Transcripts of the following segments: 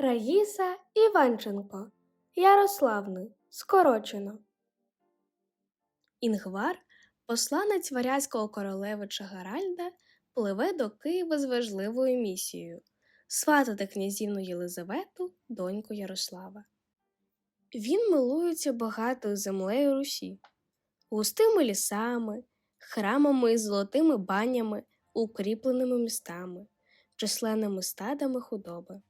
Раїса Іванченко. Ярославни. Скорочено. Інгвар, посланець варязького королевича Гаральда, пливе до Києва з важливою місією сватати князівну Єлизавету, доньку Ярослава. Він милується багатою землею Русі, густими лісами, храмами і золотими банями, укріпленими містами, численними стадами худоби.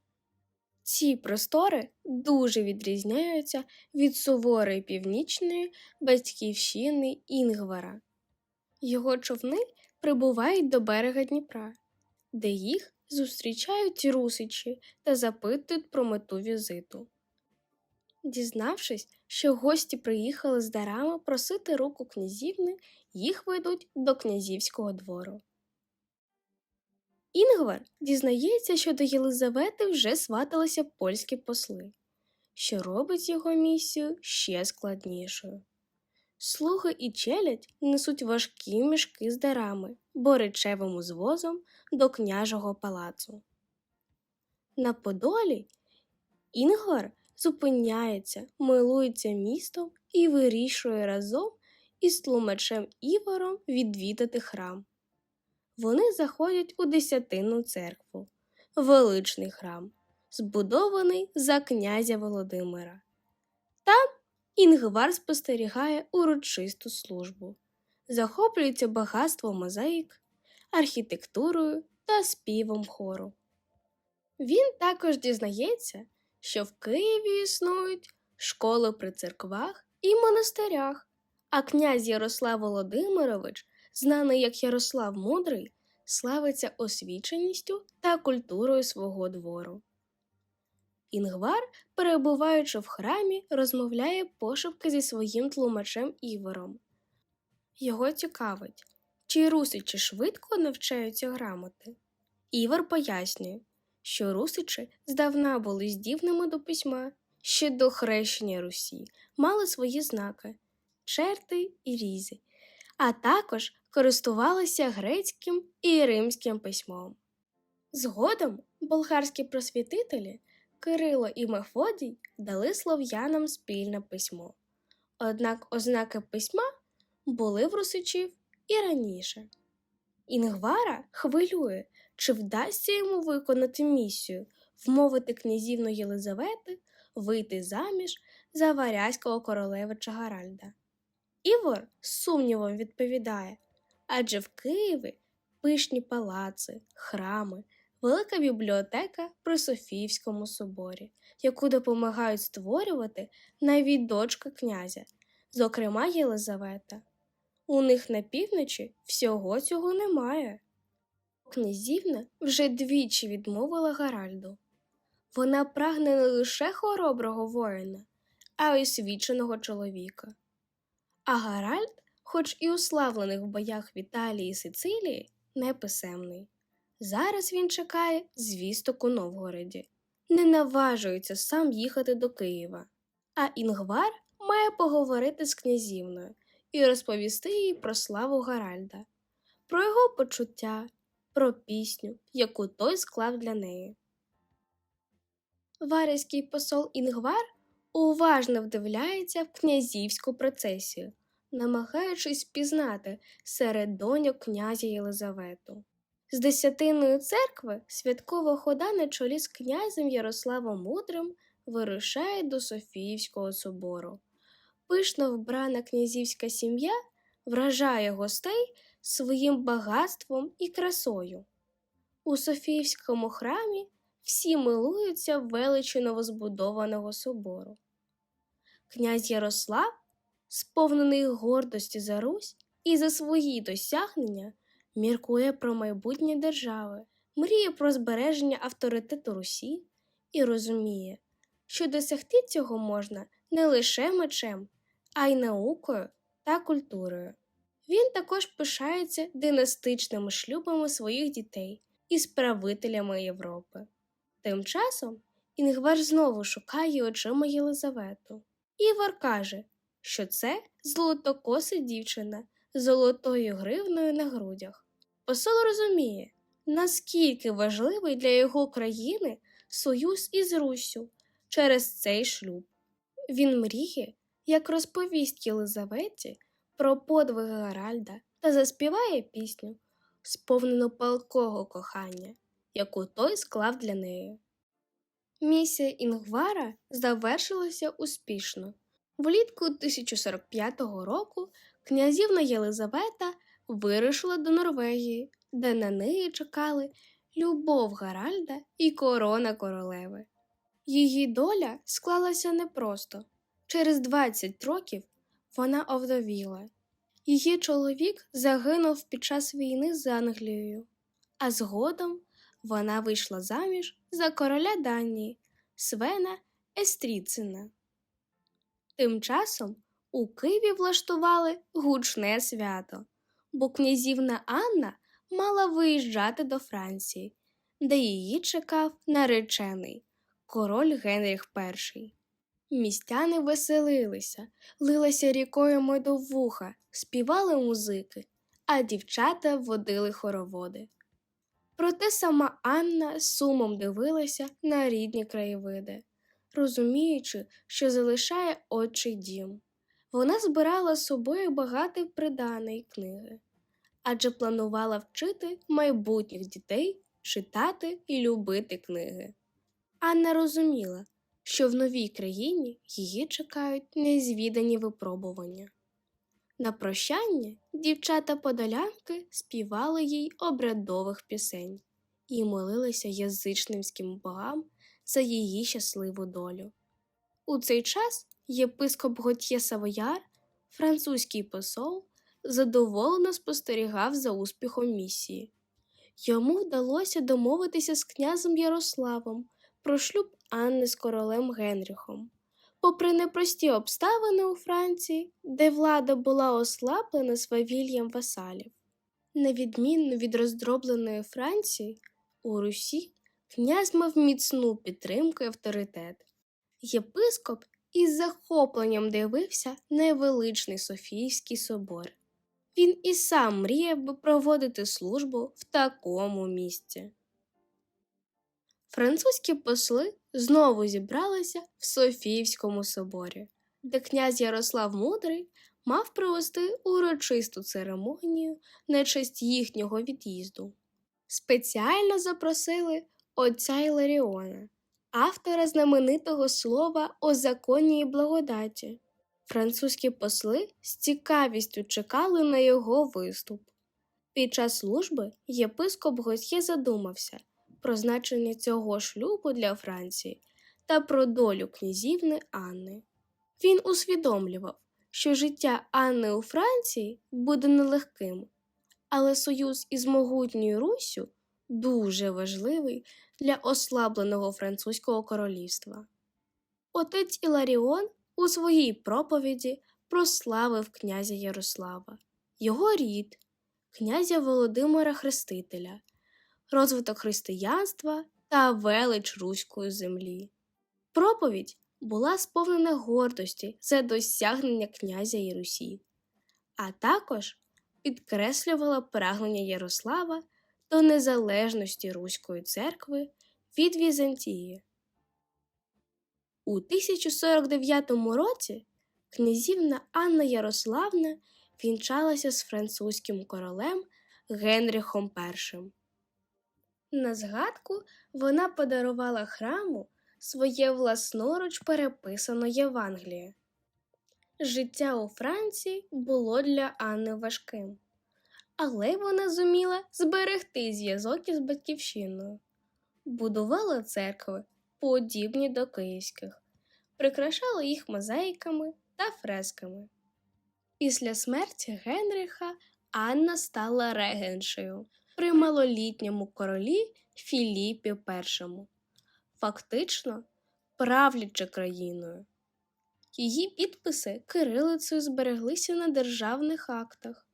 Ці простори дуже відрізняються від суворої північної батьківщини Інгвара. Його човни прибувають до берега Дніпра, де їх зустрічають русичі та запитують про мету візиту. Дізнавшись, що гості приїхали з дарами просити руку князівни, їх ведуть до князівського двору. Інгвар дізнається, що до Єлизавети вже сваталися польські посли, що робить його місію ще складнішою. Слуги і челядь несуть важкі мішки з дарами, боричевим звозом до княжого палацу. На Подолі Інгвар зупиняється, милується містом і вирішує разом із тлумачем Івором відвідати храм. Вони заходять у Десятинну церкву, величний храм, збудований за князя Володимира. Там Інгвар спостерігає урочисту службу, захоплюється багатством мозаїк, архітектурою та співом хору. Він також дізнається, що в Києві існують школи при церквах і монастирях, а князь Ярослав Володимирович, знаний як Ярослав Мудрий, славиться освіченістю та культурою свого двору. Інгвар, перебуваючи в храмі, розмовляє пошепки зі своїм тлумачем Івором. Його цікавить, чи русичі швидко навчаються грамоти. Івар пояснює, що русичі здавна були здібними до письма, ще до хрещення Русі, мали свої знаки черти і різи, а також користувалися грецьким і римським письмом. Згодом болгарські просвітителі Кирило і Мефодій дали слов'янам спільне письмо. Однак ознаки письма були в русичів і раніше. Інгвара хвилює, чи вдасться йому виконати місію, вмовити князівну Єлизавети вийти заміж за варязького королевича Гаральда. Івор з сумнівом відповідає адже в Києві пишні палаци, храми, велика бібліотека при Софіївському соборі, яку допомагають створювати навіть дочка князя, зокрема Єлизавета. У них на півночі всього цього немає. Князівна вже двічі відмовила Гаральду. Вона прагне не лише хороброго воїна, а й освіченого чоловіка. А Гаральд, хоч і уславлених в боях в Італії і Сицилії, неписемний. Зараз він чекає звісток у Новгороді, не наважується сам їхати до Києва. А Інгвар має поговорити з князівною і розповісти їй про славу Гаральда, про його почуття, про пісню, яку той склав для неї. Варязький посол Інгвар уважно вдивляється в князівську процесію, намагаючись пізнати серед доньок князя Єлизавету. З Десятинної церкви святкова хода на чолі з князем Ярославом Мудрим вирушає до Софіївського собору. Пишно вбрана князівська сім'я вражає гостей своїм багатством і красою. У Софіївському храмі всі милуються величі новозбудованого собору. Князь Ярослав, сповнений гордості за Русь і за свої досягнення, міркує про майбутнє держави, мріє про збереження авторитету Русі і розуміє, що досягти цього можна не лише мечем, а й наукою та культурою. Він також пишається династичними шлюбами своїх дітей із правителями Європи. Тим часом Інгвар знову шукає очима Єлизавету. Івар каже, що це золотокоса дівчина з золотою гривною на грудях. Посол розуміє, наскільки важливий для його країни союз із Руссю через цей шлюб. Він мріє, як розповість Єлизаветі про подвиги Гаральда та заспіває пісню, сповнену палкого кохання, яку той склав для неї. Місія Інгвара завершилася успішно. Влітку 1045 року князівна Єлизавета вирушила до Норвегії, де на неї чекали любов Гаральда і корона королеви. Її доля склалася непросто. Через 20 років вона овдовіла. Її чоловік загинув під час війни з Англією, а згодом вона вийшла заміж за короля Данії Свена Естріцина. Тим часом у Києві влаштували гучне свято, бо князівна Анна мала виїжджати до Франції, де її чекав наречений король Генріх І. Містяни веселилися, лилася рікою медовуха, співали музики, а дівчата водили хороводи. Проте сама Анна сумом дивилася на рідні краєвиди, розуміючи, що залишає отчий дім. Вона збирала з собою багато приданої книги, адже планувала вчити майбутніх дітей читати і любити книги. Анна розуміла, що в новій країні її чекають незвідані випробування. На прощання дівчата подолянки співали їй обрядових пісень і молилися язичницьким богам за її щасливу долю. У цей час єпископ Готьє Савояр, французький посол, задоволено спостерігав за успіхом місії. Йому вдалося домовитися з князем Ярославом про шлюб Анни з королем Генріхом. Попри непрості обставини у Франції, де влада була ослаблена свавіллям васалів. На відмінно від роздробленої Франції, у Русі князь мав міцну підтримку і авторитет. Єпископ із захопленням дивився на величний Софійський собор. Він і сам мріяв би проводити службу в такому місці. Французькі посли знову зібралися в Софіївському соборі, де князь Ярослав Мудрий мав провести урочисту церемонію на честь їхнього від'їзду. Спеціально запросили отця Іларіона, автора знаменитого слова о законі і благодаті. Французькі посли з цікавістю чекали на його виступ. Під час служби єпископ Готьє задумався про значення цього шлюбу для Франції та про долю князівни Анни. Він усвідомлював, що життя Анни у Франції буде нелегким, але союз із могутньою Руссю дуже важливий для ослабленого французького королівства. Отець Іларіон у своїй проповіді прославив князя Ярослава, його рід, князя Володимира Хрестителя, розвиток християнства та велич руської землі. Проповідь була сповнена гордості за досягнення князя і Русі, а також підкреслювала прагнення Ярослава до незалежності Руської церкви від Візантії. У 1049 році князівна Анна Ярославна вінчалася з французьким королем Генріхом І. На згадку вона подарувала храму своє власноруч переписане Євангеліє. Життя у Франції було для Анни важким, але вона зуміла зберегти зв'язок із батьківщиною, будувала церкви, подібні до київських, прикрашала їх мозаїками та фресками. Після смерті Генріха Анна стала регеншею при малолітньому королі Філіпі І, фактично правлячи країною. Її підписи кирилицею збереглися на державних актах.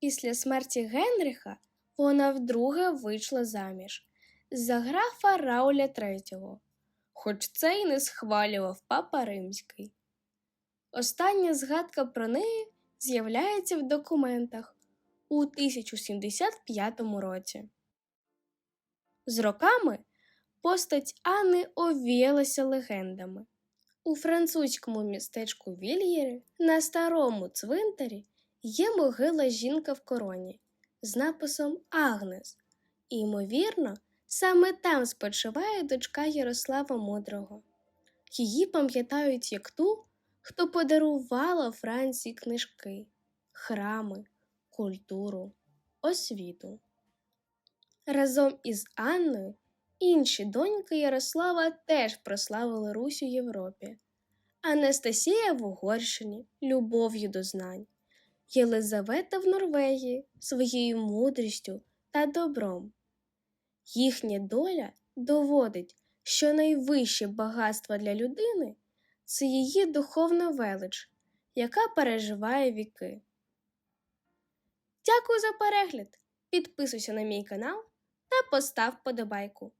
Після смерті Генріха вона вдруге вийшла заміж за графа Рауля III, хоч це й не схвалював папа Римський. Остання згадка про неї з'являється в документах у 1075 році. З роками постать Анни овіялася легендами. У французькому містечку Вільєрі на старому цвинтарі є могила жінка в короні з написом Агнес. І, ймовірно, саме там спочиває дочка Ярослава Мудрого. Її пам'ятають як ту, хто подарувала Франції книжки, храми, культуру, освіту. Разом із Анною інші доньки Ярослава теж прославили Русь у Європі. Анастасія в Угорщині любов'ю до знань, Єлизавета в Норвегії своєю мудрістю та добром. Їхня доля доводить, що найвище багатство для людини це її духовна велич, яка переживає віки. Дякую за перегляд! Підписуйся на мій канал та постав подобайку.